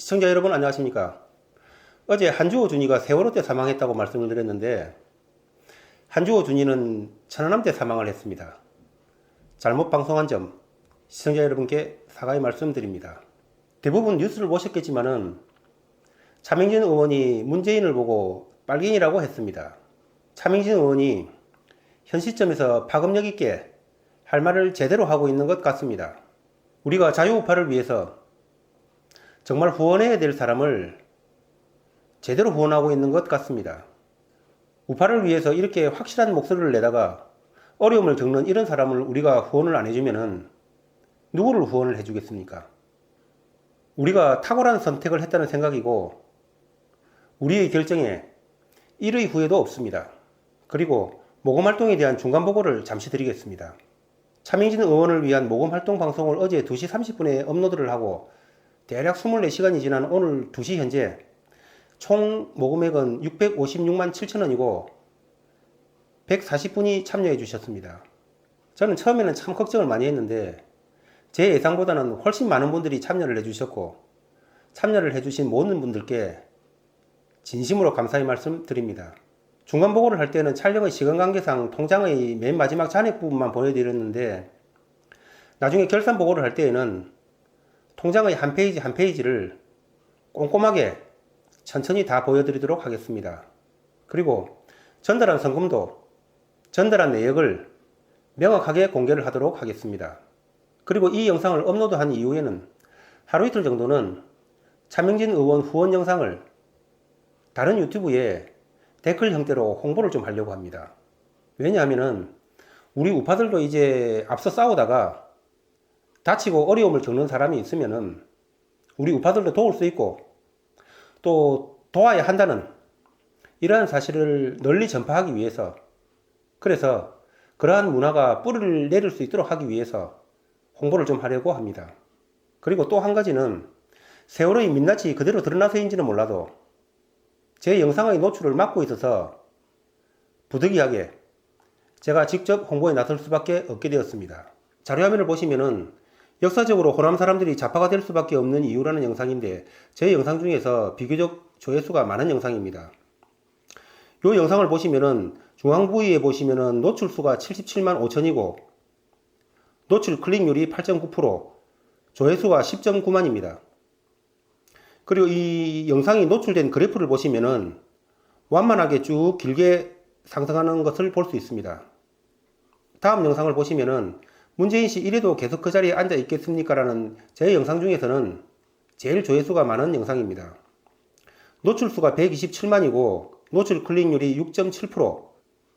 시청자 여러분 안녕하십니까? 어제 한주호 준이가 세월호 때 사망했다고 말씀을 드렸는데 한주호 준이는 천안함 때 사망을 했습니다. 잘못 방송한 점 시청자 여러분께 사과의 말씀드립니다. 대부분 뉴스를 보셨겠지만은 차명진 의원이 문재인을 보고 빨갱이라고 했습니다. 차명진 의원이 현 시점에서 파급력 있게 할 말을 제대로 하고 있는 것 같습니다. 우리가 자유우파를 위해서 정말 후원해야 될 사람을 제대로 후원하고 있는 것 같습니다. 우파를 위해서 이렇게 확실한 목소리를 내다가 어려움을 겪는 이런 사람을 우리가 후원을 안 해주면은 누구를 후원을 해주겠습니까? 우리가 탁월한 선택을 했다는 생각이고 우리의 결정에 일의 후회도 없습니다. 그리고 모금 활동에 대한 중간 보고를 잠시 드리겠습니다. 차명진 의원을 위한 모금 활동 방송을 어제 2시 30분에 업로드를 하고 대략 24시간이 지난 오늘 2시 현재 총 모금액은 656만 7천 원이고 140분이 참여해 주셨습니다. 저는 처음에는 참 걱정을 많이 했는데 제 예상보다는 훨씬 많은 분들이 참여를 해 주셨고 참여를 해 주신 모든 분들께 진심으로 감사의 말씀 드립니다. 중간 보고를 할 때는 촬영의 시간 관계상 통장의 맨 마지막 잔액 부분만 보여드렸는데 나중에 결산 보고를 할 때에는 통장의 한 페이지 한 페이지를 꼼꼼하게 천천히 다 보여드리도록 하겠습니다. 그리고 전달한 성금도 전달한 내역을 명확하게 공개를 하도록 하겠습니다. 그리고 이 영상을 업로드한 이후에는 하루 이틀 정도는 차명진 의원 후원 영상을 다른 유튜브에 댓글 형태로 홍보를 좀 하려고 합니다. 왜냐하면은 우리 우파들도 이제 앞서 싸우다가 다치고 어려움을 겪는 사람이 있으면은 우리 우파들도 도울 수 있고 또 도와야 한다는 이러한 사실을 널리 전파하기 위해서 그래서 그러한 문화가 뿌리를 내릴 수 있도록 하기 위해서 홍보를 좀 하려고 합니다. 그리고 또 한 가지는 세월호의 민낯이 그대로 드러나서인지는 몰라도 제 영상의 노출을 막고 있어서 부득이하게 제가 직접 홍보에 나설 수밖에 없게 되었습니다. 자료화면을 보시면은 역사적으로 호남 사람들이 좌파가 될 수밖에 없는 이유라는 영상인데 제 영상 중에서 비교적 조회수가 많은 영상입니다. 이 영상을 보시면은 중앙 부위에 보시면은 노출수가 77만 5천이고 노출 클릭률이 8.9% 조회수가 10.9만입니다. 그리고 이 영상이 노출된 그래프를 보시면은 완만하게 쭉 길게 상승하는 것을 볼 수 있습니다. 다음 영상을 보시면은 문재인 씨 이래도 계속 그 자리에 앉아 있겠습니까? 라는 제 영상 중에서는 제일 조회수가 많은 영상입니다. 노출수가 127만이고 노출 클릭률이 6.7%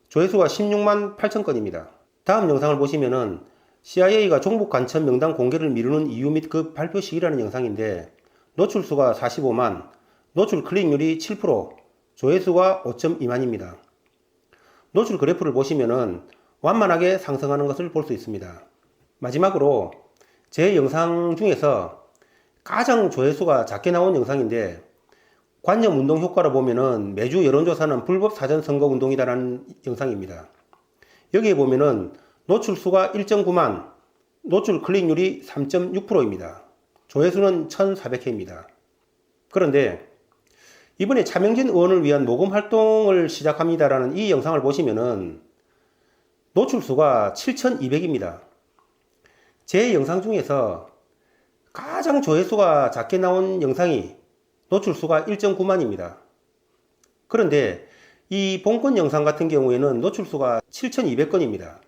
조회수가 16만 8천 건입니다. 다음 영상을 보시면은 CIA가 종북 간첩 명단 공개를 미루는 이유 및 그 발표 시기라는 영상인데 노출수가 45만, 노출 클릭률이 7%, 조회수가 5.2만입니다. 노출 그래프를 보시면은 완만하게 상승하는 것을 볼 수 있습니다. 마지막으로 제 영상 중에서 가장 조회수가 작게 나온 영상인데 관념 운동 효과로 보면은 매주 여론조사는 불법 사전 선거 운동이다라는 영상입니다. 여기에 보면은 노출 수가 1.9만, 노출 클릭률이 3.6%입니다. 조회수는 1,400회입니다. 그런데 이번에 차명진 의원을 위한 모금 활동을 시작합니다라는 이 영상을 보시면은 노출수가 7,200입니다. 제 영상 중에서 가장 조회수가 작게 나온 영상이 노출수가 1.9만입니다. 그런데 이 본건 영상 같은 경우에는 노출수가 7,200건입니다.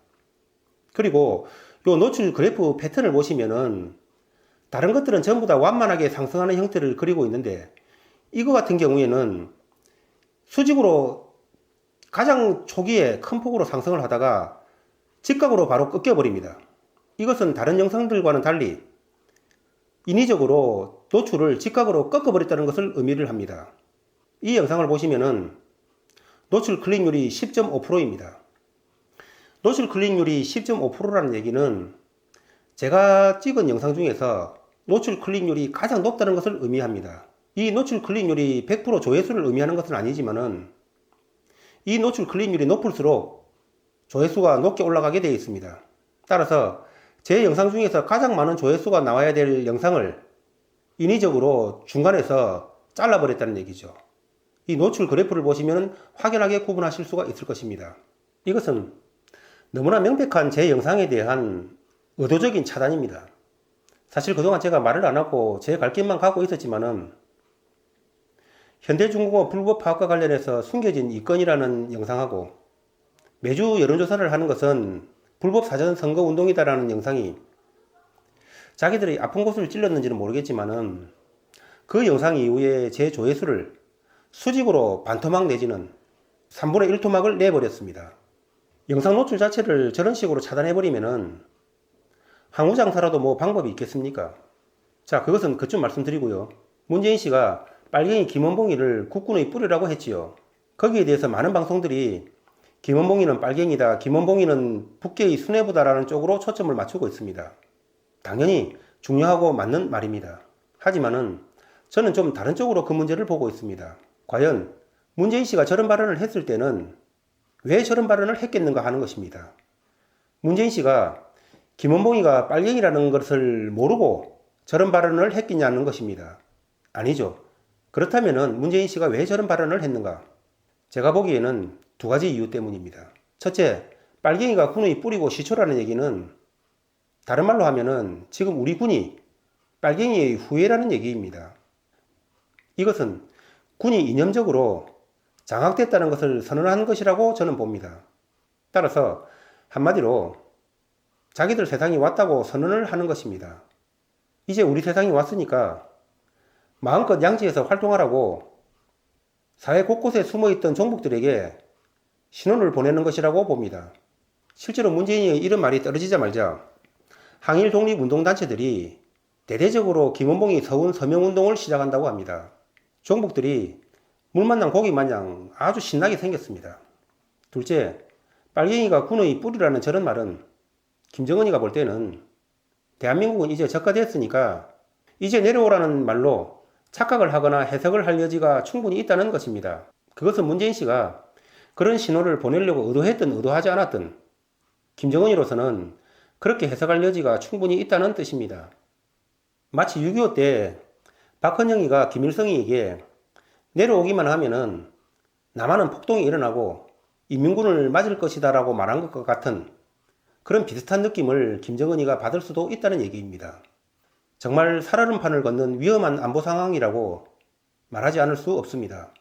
그리고 요 노출 그래프 패턴을 보시면은 다른 것들은 전부 다 완만하게 상승하는 형태를 그리고 있는데 이거 같은 경우에는 수직으로 가장 초기에 큰 폭으로 상승을 하다가 직각으로 바로 꺾여버립니다. 이것은 다른 영상들과는 달리 인위적으로 노출을 직각으로 꺾어버렸다는 것을 의미를 합니다. 이 영상을 보시면은 노출 클릭률이 10.5%입니다. 노출 클릭률이 10.5%라는 얘기는 제가 찍은 영상 중에서 노출 클릭률이 가장 높다는 것을 의미합니다. 이 노출 클릭률이 100% 조회수를 의미하는 것은 아니지만은 이 노출 클릭률이 높을수록 조회수가 높게 올라가게 되어 있습니다. 따라서 제 영상 중에서 가장 많은 조회수가 나와야 될 영상을 인위적으로 중간에서 잘라버렸다는 얘기죠. 이 노출 그래프를 보시면 확연하게 구분하실 수가 있을 것입니다. 이것은 너무나 명백한 제 영상에 대한 의도적인 차단입니다. 사실 그동안 제가 말을 안 하고 제 갈 길만 가고 있었지만은 현대중국어 불법 파업과 관련해서 숨겨진 이 건이라는 영상하고 매주 여론조사를 하는 것은 불법 사전 선거 운동이다라는 영상이 자기들이 아픈 곳을 찔렀는지는 모르겠지만은 그 영상 이후에 제 조회수를 수직으로 반토막 내지는 3분의 1토막을 내버렸습니다. 영상 노출 자체를 저런 식으로 차단해버리면은 항우 장사라도 뭐 방법이 있겠습니까? 자, 그것은 그쯤 말씀드리고요. 문재인 씨가 빨갱이 김원봉이를 국군의 뿌리라고 했지요. 거기에 대해서 많은 방송들이 김원봉이는 빨갱이다, 김원봉이는 북계의 수뇌부다라는 쪽으로 초점을 맞추고 있습니다. 당연히 중요하고 맞는 말입니다. 하지만은 저는 좀 다른 쪽으로 그 문제를 보고 있습니다. 과연 문재인 씨가 저런 발언을 했을 때는 왜 저런 발언을 했겠는가 하는 것입니다. 문재인 씨가 김원봉이가 빨갱이라는 것을 모르고 저런 발언을 했겠냐는 것입니다. 아니죠. 그렇다면 문재인 씨가 왜 저런 발언을 했는가? 제가 보기에는 두 가지 이유 때문입니다. 첫째, 빨갱이가 군의 뿌리고 시초라는 얘기는 다른 말로 하면은 지금 우리 군이 빨갱이의 후예라는 얘기입니다. 이것은 군이 이념적으로 장악됐다는 것을 선언한 것이라고 저는 봅니다. 따라서 한마디로 자기들 세상이 왔다고 선언을 하는 것입니다. 이제 우리 세상이 왔으니까 마음껏 양지에서 활동하라고 사회 곳곳에 숨어 있던 종북들에게 신호를 보내는 것이라고 봅니다. 실제로 문재인의 이런 말이 떨어지자 말자 항일 독립 운동 단체들이 대대적으로 김원봉이 서운 서명 운동을 시작한다고 합니다. 종북들이 물 만난 고기 마냥 아주 신나게 생겼습니다. 둘째, 빨갱이가 군의 뿌리라는 저런 말은 김정은이가 볼 때는 대한민국은 이제 적화됐으니까 이제 내려오라는 말로 착각을 하거나 해석을 할 여지가 충분히 있다는 것입니다. 그것은 문재인 씨가 그런 신호를 보내려고 의도했든 의도하지 않았든 김정은이로서는 그렇게 해석할 여지가 충분히 있다는 뜻입니다. 마치 6.25 때 박헌영이가 김일성에게 내려오기만 하면은 남한은 폭동이 일어나고 인민군을 맞을 것이다 라고 말한 것과 같은 그런 비슷한 느낌을 김정은이가 받을 수도 있다는 얘기입니다. 정말 살얼음판을 걷는 위험한 안보 상황이라고 말하지 않을 수 없습니다.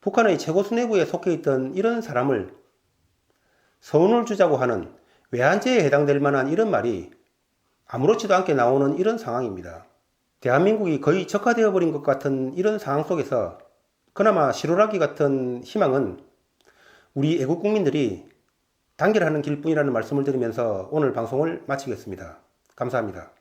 북한의 최고 수뇌부에 속해 있던 이런 사람을 서운을 주자고 하는 외환죄에 해당될 만한 이런 말이 아무렇지도 않게 나오는 이런 상황입니다. 대한민국이 거의 적화되어 버린 것 같은 이런 상황 속에서 그나마 시로라기 같은 희망은 우리 애국 국민들이 단결하는 길뿐이라는 말씀을 드리면서 오늘 방송을 마치겠습니다. 감사합니다.